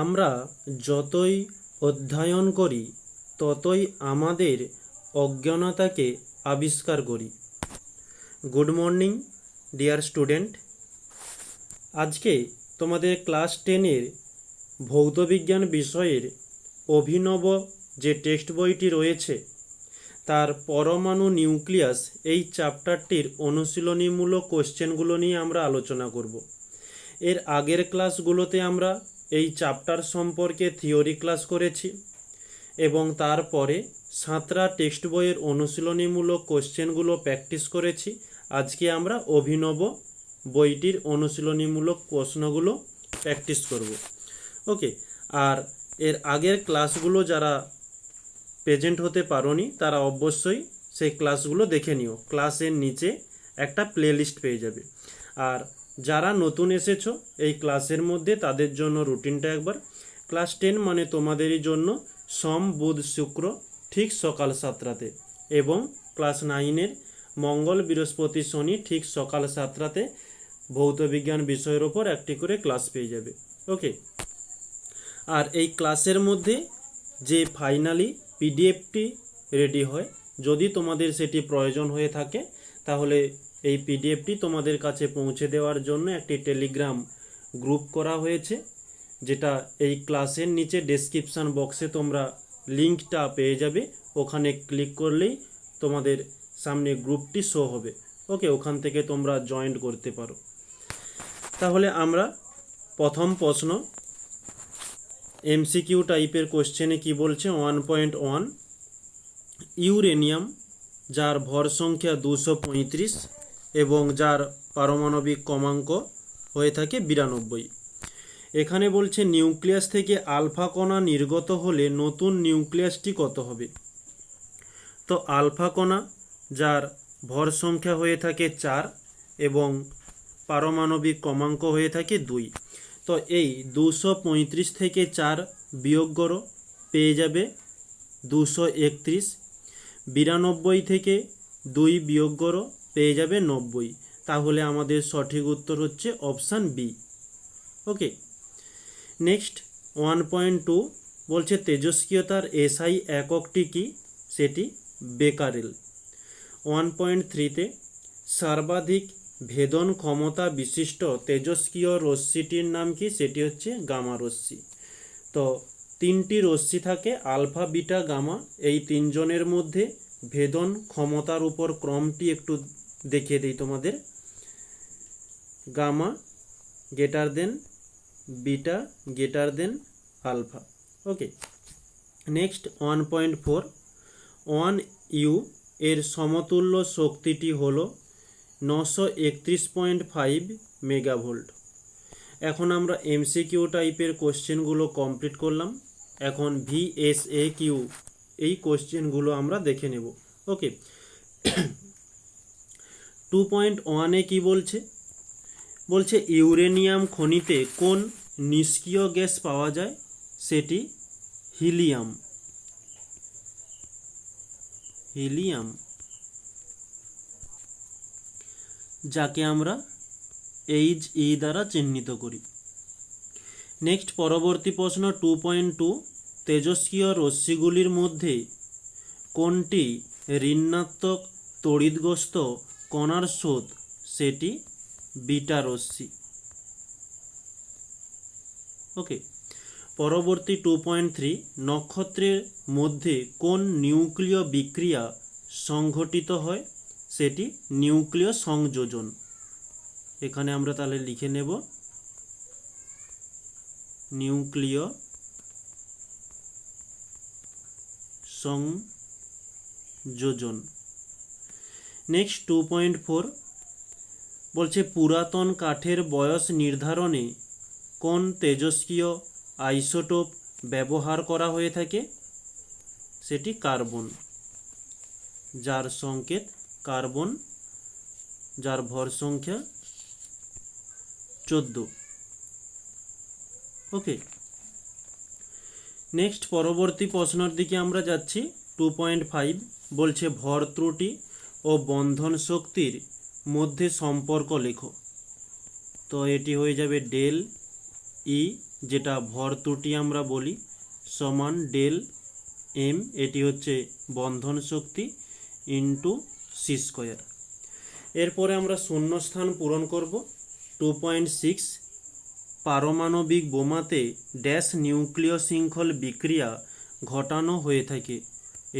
আমরা যতই অধ্যয়ন করি, ততই আমাদের অজ্ঞানতাকে আবিষ্কার করি। Good morning, dear student. আজকে তোমাদের ক্লাস টেনের ভৌতবিজ্ঞান বিষয়ের অভিনব যে টেক্সট বইটি রয়েছে, তার পরমাণু নিউক্লিয়াস এই চ্যাপ্টারটির অনুশীলনীমূলক কোশ্চেনগুলো নিয়ে আমরা আলোচনা করব। এর আগের ক্লাসগুলোতে আমরা এই চ্যাপ্টার সম্পর্কে থিওরি ক্লাস করেছি এবং তারপরে সাঁতরা টেক্সট বইয়ের অনুশীলনীমূলক কোশ্চেনগুলো প্র্যাকটিস করেছি। আজকে আমরা অভিনব বইটির অনুশীলনীমূলক প্রশ্নগুলো প্র্যাকটিস করব। ওকে আর এর আগের ক্লাসগুলো যারা প্রেজেন্ট হতে পারোনি, তারা অবশ্যই সেই ক্লাসগুলো দেখে নিও। ক্লাসের নিচে একটা প্লেলিস্ট পেয়ে যাবে। আর যারা নতুন এসেছ, এই ক্লাসের মধ্যে তাদের জন্য রুটিনটা একবার। ক্লাস টেন মানে তোমাদেরই জন্য সোম, বুধ, শুক্র ঠিক সকাল সাতটাতে এবং ক্লাস নাইনের মঙ্গল, বৃহস্পতি, শনি ঠিক সকাল সাতটাতে ভৌতবিজ্ঞান বিষয়ের ওপর একটি করে ক্লাস পেয়ে যাবে। ওকে? আর এই ক্লাসের মধ্যে যে ফাইনালি পিডিএফটি রেডি হয়, যদি তোমাদের সেটি প্রয়োজন হয়ে থাকে, তাহলে এই পিডিএফটি তোমাদের কাছে পৌঁছে দেওয়ার জন্য একটি টেলিগ্রাম গ্রুপ করা হয়েছে, যেটা এই ক্লাসের নিচে ডেসক্রিপশান বক্সে তোমরা লিঙ্কটা পেয়ে যাবে। ওখানে ক্লিক করলেই তোমাদের সামনে গ্রুপটি শো হবে। ওকে ওখান থেকে তোমরা জয়েন্ট করতে পারো। তাহলে আমরা প্রথম প্রশ্ন এমসিকিউ টাইপের কোশ্চেনে কি বলছে? ওয়ান পয়েন্ট ওয়ান ইউরেনিয়াম যার ভর সংখ্যা দুশো পঁয়ত্রিশ এবং যার পারমাণবিক ক্রমাঙ্ক হয়ে থাকে বিরানব্বই। এখানে বলছে নিউক্লিয়াস থেকে আলফা কণা নির্গত হলে নতুন নিউক্লিয়াসটি কত হবে? তো আলফা কণা, যার ভর সংখ্যা হয়ে থাকে চার এবং পারমাণবিক কমাঙ্ক হয়ে থাকে দুই। তো এই দুশো পঁয়ত্রিশ থেকে চার বিয়োগ করো, পেয়ে যাবে দুশো একত্রিশ। বিরানব্বই থেকে দুই বিয়োগ করো পেয়ে যাবে নব্বই। তাহলে আমাদের সঠিক উত্তর হচ্ছে option B okay next one point two বলছে তেজস্ক্রিয়তার এসআই এককটি কি? সেটি বেকারেল। ওয়ান পয়েন্ট থ্রিতে সর্বাধিক ভেদন ক্ষমতা বিশিষ্ট তেজস্ক্রিয় রশ্মিটির নাম কি? সেটি হচ্ছে গামা রশ্মি। তো তিনটি রশ্মি থাকে, আলফা, বিটা, গামা। এই তিনজনের মধ্যে ভেদন ক্ষমতার উপর ক্রমটি একটু দেখিয়ে দিই তোমাদের। Gamma, greater than, beta, greater than, alpha. Okay. Next, one point four. One U এর সমতুল্য শক্তিটি হলো নশো একত্রিশ পয়েন্ট ফাইভ মেগাভোল্ট। এখন আমরা এমসিকিউ টাইপের কোশ্চেনগুলো কমপ্লিট করলাম। এখন ভিএসএ কিউ এই কোশ্চেনগুলো আমরা দেখে নেব। ওকে। টু পয়েন্ট ওয়ানে কী বলছে? বলছে, ইউরেনিয়াম খনিতে কোন নিষ্ক্রিয় গ্যাস পাওয়া যায়? সেটি হিলিয়াম। হিলিয়াম। যাকে আমরা এইচ ই দ্বারা চিহ্নিত করি। নেক্সট, পরবর্তী প্রশ্ন টু পয়েন্ট টু তেজস্ক্রিয় রশ্মিগুলির মধ্যে কোনটি ঋণাত্মক তড়িৎগ্রস্ত কণার স্রোত, সেটি বিটা রশ্মি। ওকে, পরবর্তী টু পয়েন্ট থ্রি নক্ষত্রের মধ্যে কোন নিউক্লিয় বিক্রিয়া সংঘটিত হয়? সেটি নিউক্লিয় সংযোজন। এখানে আমরা তাহলে লিখে নেব, নিউক্লিয় সংযোজন। নেক্সট টু পয়েন্ট ফোর বলছে, পুরাতন কাঠের বয়স নির্ধারণে কোন তেজস্ক্রিয় আইসোটোপ ব্যবহার করা হয়ে থাকে? সেটি কার্বন। যার সংকেত কার্বন, যার ভর সংখ্যা চোদ্দ। ওকে। নেক্সট পরবর্তী প্রশ্নের দিকে আমরা যাচ্ছি। টু পয়েন্ট ফাইভ বলছে, ভর ত্রুটি ও বন্ধন শক্তির মধ্যে সম্পর্ক লেখো। তো এটি হয়ে যাবে ডেল ই, যেটা ভর ত্রুটি আমরা বলি, সমান ডেল এম, এটি হচ্ছে বন্ধন শক্তি ইন্টু সি স্কোয়ার। এরপরে আমরা শূন্যস্থান পূরণ করব। টু পয়েন্ট সিক্স, পারমাণবিক বোমাতে ড্যাশ নিউক্লিয় শৃঙ্খল বিক্রিয়া ঘটানো হয়ে থাকে।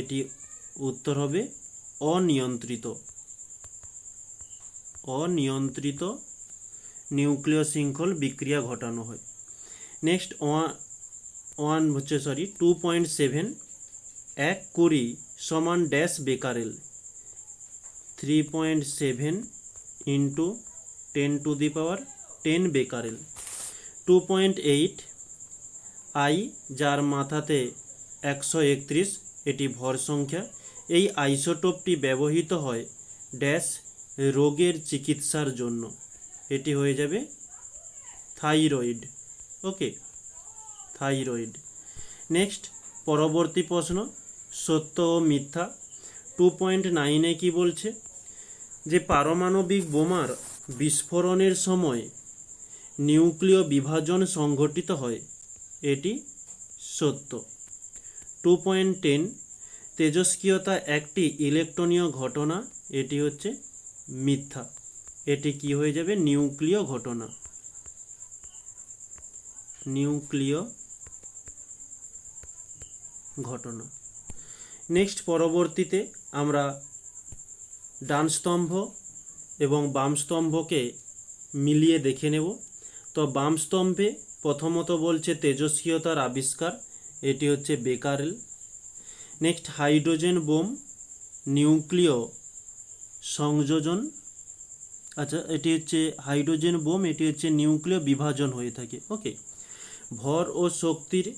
এটি উত্তর হবে অনিয়ন্ত্রিত। অনিয়ন্ত্রিত নিউক্লিয় শৃঙ্খল বিক্রিয়া ঘটানো হয়। নেক্সট, ওয়ান হচ্ছে সরি টু পয়েন্ট সেভেন এক কুড়ি সমান dash becquerel. Three point seven into ten to the power ten becquerel. Two point eight I যার মাথাতে একশো একত্রিশ, এটি ভর সংখ্যা। এই আইসোটোপটি ব্যবহৃত হয় ড্যাশ রোগের চিকিৎসার জন্য। এটি হয়ে যাবে থাইরয়েড। ওকে, থাইরয়েড। নেক্সট, পরবর্তী প্রশ্ন, সত্য ও মিথ্যা। টু পয়েন্ট নাইনে কি বলছে? যে পারমাণবিক বোমার বিস্ফোরণের সময় নিউক্লিয় বিভাজন সংঘটিত হয়, এটি সত্য। টু পয়েন্ট টেন তেজস্ক্রিয়তা একটি ইলেকট্রনীয় ঘটনা, এটি হচ্ছে মিথ্যা। এটি কি হয়ে যাবে? নিউক্লিয় ঘটনা। নিউক্লিয় ঘটনা। নেক্সট, পরবর্তীতে আমরা ডান স্তম্ভ এবং বাম স্তম্ভকে মিলিয়ে দেখে নেব। তো বাম স্তম্ভে প্রথমত বলছে তেজস্ক্রিয়তার আবিষ্কার, এটি হচ্ছে বেকারেল। নেক্সট হাইড্রোজেন বোম, নিউক্লিয় সংযোজন। আচ্ছা এটি হচ্ছে হাইড্রোজেন বোম, এটি হচ্ছে নিউক্লিয় বিভাজন হয়ে থাকে। ওকে। ভর ও শক্তির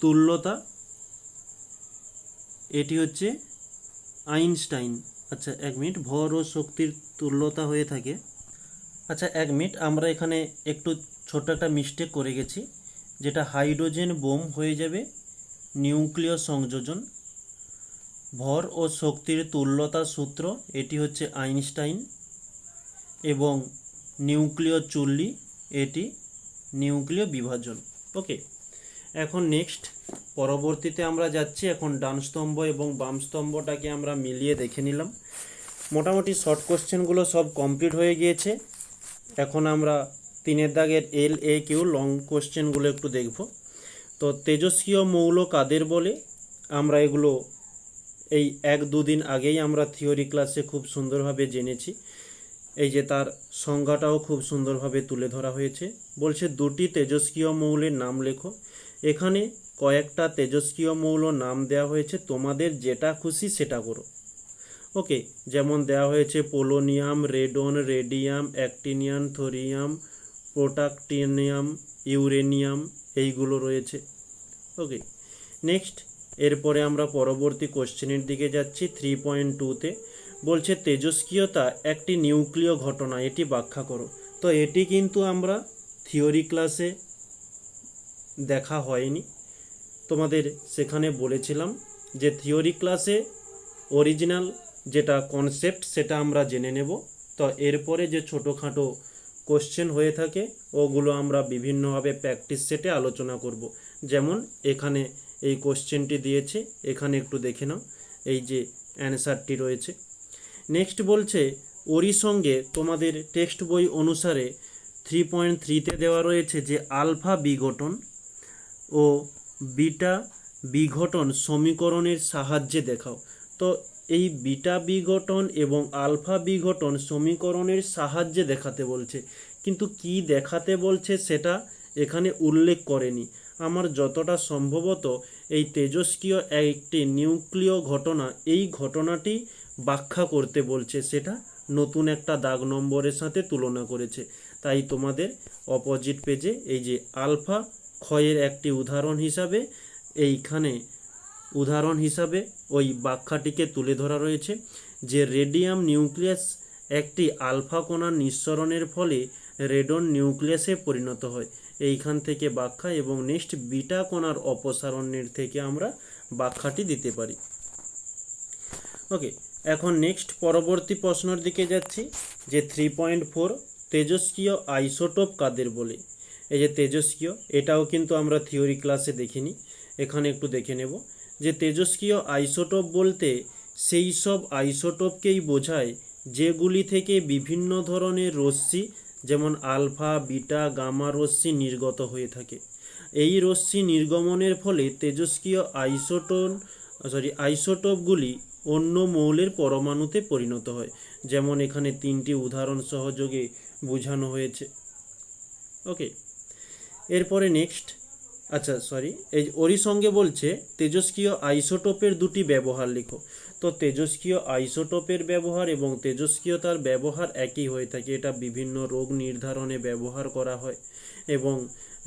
তুল্যতা, এটি হচ্ছে আইনস্টাইন। আচ্ছা এক মিনিট, ভর ও শক্তির তুল্যতা হয়ে থাকে। আচ্ছা এক মিনিট, আমরা এখানে একটু ছোট একটা মিস্টেক করে গেছি, যেটা হাইড্রোজেন বোম হয়ে যাবে। নিউক্লিয় সংযোজন, ভর ও শক্তির তুল্যতা সূত্র, এটি হচ্ছে আইনস্টাইন, এবং নিউক্লিয় চুল্লি, এটি নিউক্লিয় বিভাজন। ওকে এখন নেক্সট পরবর্তীতে আমরা যাচ্ছি, এখন ডান স্তম্ভ এবং বাম স্তম্ভটাকে আমরা মিলিয়ে দেখে নিলাম। মোটামুটি শর্ট কোশ্চেনগুলো সব কমপ্লিট হয়ে গিয়েছে। এখন আমরা তিনের দাগের এল এ কিউ লং কোশ্চেনগুলো একটু দেখব। তো তেজস্ক্রিয় মৌল কাদের বলে? আমরা এগুলো এই এক দুদিন আগেই আমরা থিওরি ক্লাসে খুব সুন্দরভাবে জেনেছি। এই যে তার সংজ্ঞাটাও খুব সুন্দরভাবে তুলে ধরা হয়েছে। বলছে, দুটি তেজস্ক্রিয় মৌলের নাম লেখো। এখানে কয়েকটা তেজস্ক্রিয় মৌল নাম দেওয়া হয়েছে। তোমাদের যেটা খুশি সেটা করো। ওকে, যেমন দেওয়া হয়েছে, polonium, radon, radium, actinium, thorium, protactinium, uranium এইগুলো রয়েছে। ওকে নেক্সট এরপরে আমরা পরবর্তী কোশ্চেনের দিকে যাচ্ছি থ্রি পয়েন্ট টুতে বলছে, তেজস্ক্রিয়তা একটি নিউক্লিয় ঘটনা, এটি ব্যাখ্যা করো। তো এটি কিন্তু আমরা থিওরি ক্লাসে দেখা হয়নি। তোমাদের সেখানে বলেছিলাম যে থিওরি ক্লাসে অরিজিনাল যেটা কনসেপ্ট সেটা আমরা জেনে নেব। তো এরপরে যে ছোটোখাটো কোশ্চেন হয়ে থাকে, ওগুলো আমরা বিভিন্নভাবে প্র্যাকটিস সেটে আলোচনা করব। যেমন, এখানে এই কোশ্চেনটি দিয়েছে, এখানে একটু দেখে নাও, এই যে অ্যান্সারটি রয়েছে। নেক্সট বলছে, ওরই সঙ্গে তোমাদের টেক্সট বই অনুসারে থ্রি পয়েন্ট থ্রিতে দেওয়া রয়েছে যে আলফা বিঘটন ও বিটা বিঘটন সমীকরণের সাহায্যে দেখাও। তো এই বিটা বিঘটন এবং আলফা বিঘটন সমীকরণের সাহায্যে দেখাতে বলছে। কিন্তু কি দেখাতে বলছে সেটা এখানে উল্লেখ করেনি। আমার যতটা সম্ভবত এই তেজস্ক্রিয় একটি নিউক্লিয় ঘটনা এই ঘটনাটি ব্যাখ্যা করতে বলছে, সেটা নতুন একটা দাগ নম্বরের সাথে তুলনা করেছে। তাই তোমাদের অপোজিট পেজে এই যে আলফা ক্ষয়ের একটি উদাহরণ হিসাবে এইখানে উদাহরণ হিসাবে ওই ব্যাখ্যাটিকে তুলে ধরা রয়েছে যে রেডিয়াম নিউক্লিয়াস একটি আলফা কণার নিঃসরণের ফলে রেডন নিউক্লিয়াসে পরিণত হয়। এইখান থেকে ব্যাখ্যা এবং নেক্সট বিটা কণার অপসারণের থেকে আমরা ব্যাখ্যাটি দিতে পারি। ওকে, এখন নেক্সট পরবর্তী প্রশ্নের দিকে যাচ্ছি যে থ্রি পয়েন্ট ফোর তেজস্ক্রিয় আইসোটোপ কাদের বলে? এই যে তেজস্ক্রিয়, এটাও কিন্তু আমরা থিওরি ক্লাসে দেখিনি। এখানে একটু দেখে নেব। যে তেজস্ক্রিয় আইসোটোপ বলতে সেই সব আইসোটোপকেই বোঝায়, যেগুলি থেকে বিভিন্ন ধরনের রশ্মি, যেমন আলফা, বিটা, গামা রশ্মি নির্গত হয়ে থাকে। এই রশ্মি নির্গমনের ফলে তেজস্ক্রিয় আইসোটোন সরি আইসোটোপগুলি অন্য মৌলের পরমাণুতে পরিণত হয়। যেমন এখানে তিনটি উদাহরণ সহযোগে বোঝানো হয়েছে। ওকে এরপরে নেক্সট আচ্ছা সরি এই ওরই সঙ্গে বলছে, তেজস্ক্রিয় আইসোটোপের দুটি ব্যবহার লেখো। তো তেজস্ক্রিয় আইসোটোপের ব্যবহার এবং তেজস্ক্রিয়তার ব্যবহার একই হয়ে থাকে। এটা বিভিন্ন রোগ নির্ধারণে ব্যবহার করা হয় এবং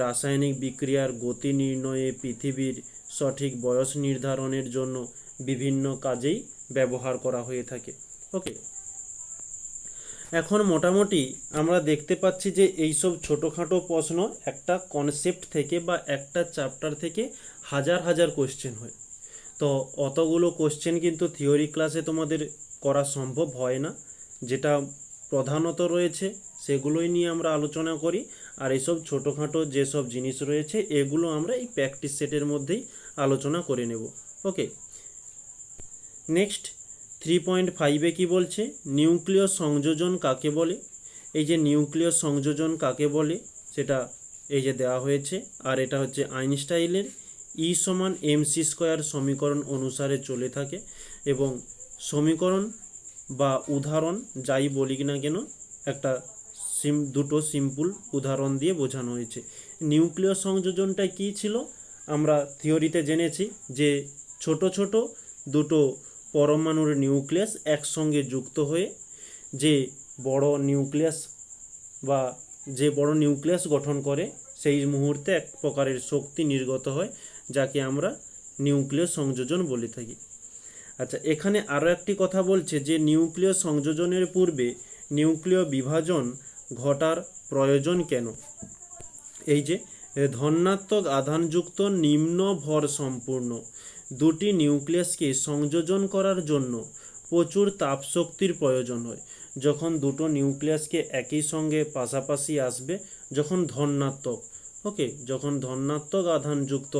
রাসায়নিক বিক্রিয়ার গতি নির্ণয়ে পৃথিবীর সঠিক বয়স নির্ধারণের জন্য বিভিন্ন কাজেই ব্যবহার করা হয়ে থাকে। ওকে এখন মোটামুটি আমরা দেখতে পাচ্ছি যে এইসব ছোটোখাটো প্রশ্ন একটা কনসেপ্ট থেকে বা একটা চ্যাপ্টার থেকে হাজার হাজার কোশ্চেন হয়। তো অতগুলো কোশ্চেন কিন্তু থিওরি ক্লাসে তোমাদের করা সম্ভব হয় না। যেটা প্রধানত রয়েছে, সেগুলোই নিয়ে আমরা আলোচনা করি। আর এইসব ছোটোখাটো যেসব জিনিস রয়েছে, এগুলো আমরা এই প্র্যাকটিস সেটের মধ্যেই আলোচনা করে নেব। ওকে নেক্সট থ্রি পয়েন্ট ফাইভে কী বলছে? নিউক্লিয় সংযোজন কাকে বলে? এই যে নিউক্লিয় সংযোজন কাকে বলে? সেটা এই যে দেওয়া হয়েছে। আর এটা হচ্ছে আইনস্টাইনের ই সমান এম সি স্কোয়ার সমীকরণ অনুসারে চলে থাকে এবং সমীকরণ বা উদাহরণ যাই বলি না কেন, একটা সিম, দুটো সিম্পল উদাহরণ দিয়ে বোঝানো হয়েছে। নিউক্লিয় সংযোজনটা কী ছিল? আমরা থিওরিতে জেনেছি যে ছোট ছোট দুটো পরমাণুর নিউক্লিয়াস একসঙ্গে যুক্ত হয়ে যে বড় নিউক্লিয়াস বা যে বড় নিউক্লিয়াস গঠন করে, সেই মুহূর্তে এক প্রকারের শক্তি নির্গত হয়, যাকে আমরা নিউক্লিয় সংযোজন বলে থাকি। আচ্ছা এখানে আরও একটি কথা বলছে যে নিউক্লিয় সংযোজনের পূর্বে নিউক্লিয় বিভাজন ঘটার প্রয়োজন কেন? এই যে, ধনাত্মক আধানযুক্ত নিম্ন ভর সম্পূর্ণ। দুটি নিউক্লিয়াসকে সংযোজন করার জন্য প্রচুর তাপশক্তির প্রয়োজন হয়। যখন দুটো নিউক্লিয়াসকে একই সঙ্গে পাশাপাশি আসবে, যখন ধনাত্মক ওকে যখন ধনাত্মক আধানযুক্ত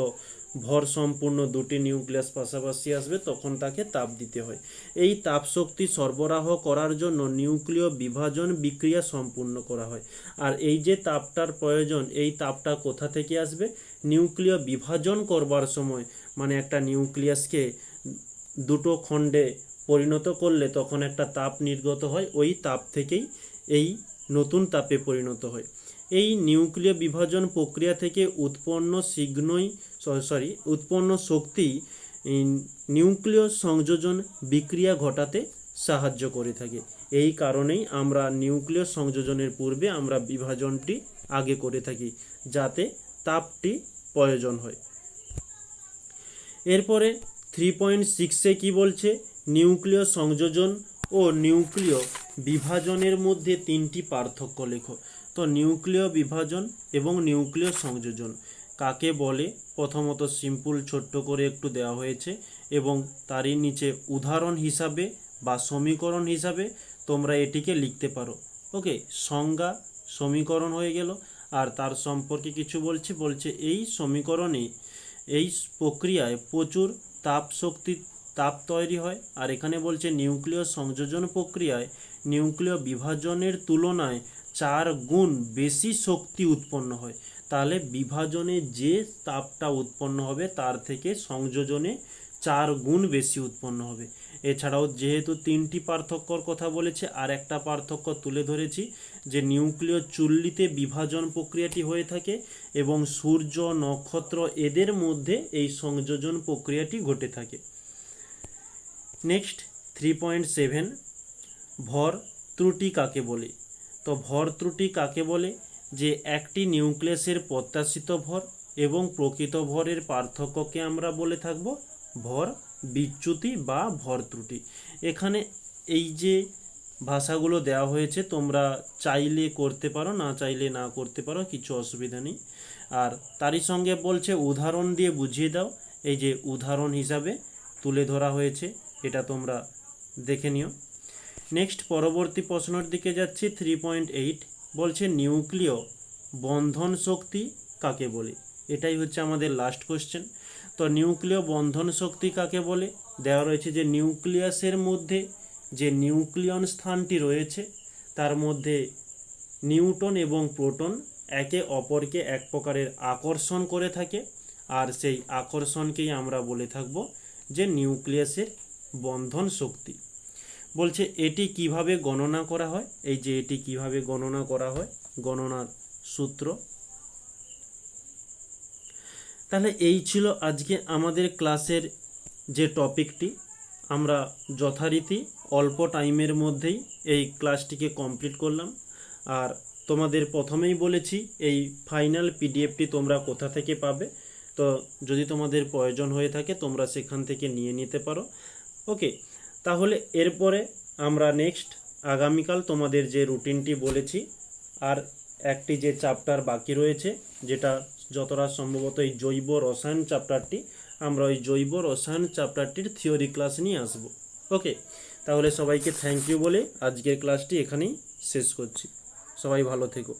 ভর সম্পূর্ণ দুটি নিউক্লিয়াস পাশাপাশি আসবে, তখন তাকে তাপ দিতে হয়। এই তাপশক্তি সরবরাহ করার জন্য নিউক্লিয় বিভাজন বিক্রিয়া সম্পূর্ণ করা হয়। আর এই যে তাপটার প্রয়োজন, এই তাপটা কোথা থেকে আসবে? নিউক্লিয় বিভাজন করবার সময়। মানে একটা নিউক্লিয়াসকে দুটো খণ্ডে পরিণত করলে তখন একটা তাপ নির্গত হয়, ওই তাপ থেকেই এই নতুন তাপে পরিণত হয়। এই নিউক্লিয় বিভাজন প্রক্রিয়া থেকে উৎপন্ন শীঘ্রই সরি উৎপন্ন শক্তি নিউক্লিয় সংযোজন বিক্রিয়া ঘটাতে সাহায্য করে থাকে। এই কারণেই আমরা নিউক্লিয় সংযোজনের পূর্বে আমরা বিভাজনটি আগে করে থাকি, যাতে তাপটি প্রয়োজন হয়। এরপরে থ্রি পয়েন্ট সিক্সে কী বলছে? নিউক্লিয় সংযোজন ও নিউক্লিয় বিভাজনের মধ্যে তিনটি পার্থক্য লেখো। তো নিউক্লিয় বিভাজন এবং নিউক্লিয় সংযোজন। কাকে বলে? প্রথমত সিম্পল ছোট্ট করে একটু দেওয়া হয়েছে এবং তারই নিচে উদাহরণ হিসাবে বা সমীকরণ হিসাবে তোমরা এটিকে লিখতে পারো। ওকে, সংজ্ঞা সমীকরণ হয়ে গেল। আর তার সম্পর্কে কিছু বলছে বলছে এই সমীকরণে এই প্রক্রিয়ায় প্রচুর তাপ শক্তি, তাপ তৈরি হয়। আর এখানে বলছে নিউক্লিয় সংযোজন প্রক্রিয়ায় নিউক্লিয় বিভাজনের তুলনায় চার গুণ বেশি শক্তি উৎপন্ন হয়। তাহলে বিভাজনে যে তাপটা উৎপন্ন হবে, তার থেকে সংযোজনে চার গুণ বেশি উৎপন্ন হবে। এছাড়াও যেহেতু তিনটি পার্থক্যর কথা বলেছে, আর একটা পার্থক্য তুলে ধরেছি যে নিউক্লিয় চুল্লিতে বিভাজন প্রক্রিয়াটি হয়ে থাকে এবং সূর্য, নক্ষত্র এদের মধ্যে এই সংযোজন প্রক্রিয়াটি ঘটে থাকে। নেক্সট থ্রি পয়েন্ট সেভেন ভর ত্রুটি কাকে বলে? তো ভর ত্রুটি কাকে বলে? যে একটি নিউক্লিয়াসের প্রত্যাশিত ভর এবং প্রকৃত ভরের পার্থক্যকে আমরা বলে থাকব ভর বিচ্যুতি বা ভর ত্রুটি। এখানে এই যে ভাষাগুলো দেওয়া হয়েছে, তোমরা চাইলে করতে পারো, না চাইলে না করতে পারো, কিছু অসুবিধা নেই। আর তারই সঙ্গে বলছে, উদাহরণ দিয়ে বুঝিয়ে দাও। এই যে উদাহরণ হিসাবে তুলে ধরা হয়েছে, এটা তোমরা দেখে নিও। নেক্সট, পরবর্তী প্রশ্নের দিকে যাচ্ছি থ্রি পয়েন্ট এইট বলছে নিউক্লিয় বন্ধন শক্তি কাকে বলে? এটাই হচ্ছে আমাদের লাস্ট কোশ্চেন তো নিউক্লিয় বন্ধন শক্তি কাকে বলে? দেওয়া রয়েছে যে নিউক্লিয়াসের মধ্যে যে নিউক্লিয়ন স্থানটি রয়েছে, তার মধ্যে নিউটন এবং প্রোটন একে অপরকে এক প্রকারের আকর্ষণ করে থাকে। আর সেই আকর্ষণকেই আমরা বলে থাকব যে নিউক্লিয়াসের বন্ধন শক্তি। বলছে, এটি কীভাবে গণনা করা হয়? এই যে, এটি কীভাবে গণনা করা হয়? গণনার সূত্র। তাহলে এই ছিল আজকে আমাদের ক্লাসের যে টপিকটি। আমরা যথারীতি অল্প টাইমের মধ্যেই এই ক্লাসটিকে কমপ্লিট করলাম। আর তোমাদের প্রথমেই বলেছি, এই ফাইনাল পিডিএফটি তোমরা কোথা থেকে পাবে? তো যদি তোমাদের প্রয়োজন হয়ে থাকে, তোমরা সেখান থেকে নিয়ে নিতে পারো। ওকে তাহলে এরপরে আমরা নেক্সট আগামীকাল তোমাদের যে রুটিনটি বলেছি আর একটি যে চ্যাপ্টার বাকি রয়েছে, যেটা যতটা সম্ভবত এই জৈব রসায়ন চ্যাপ্টারটি আমরা ওই জৈব রসায়ন চ্যাপ্টারটির থিওরি ক্লাস নিয়ে আসব। ওকে তাহলে সবাইকে থ্যাংক ইউ বলে আজকের ক্লাসটি এখানেই শেষ করছি। সবাই ভালো থেকো।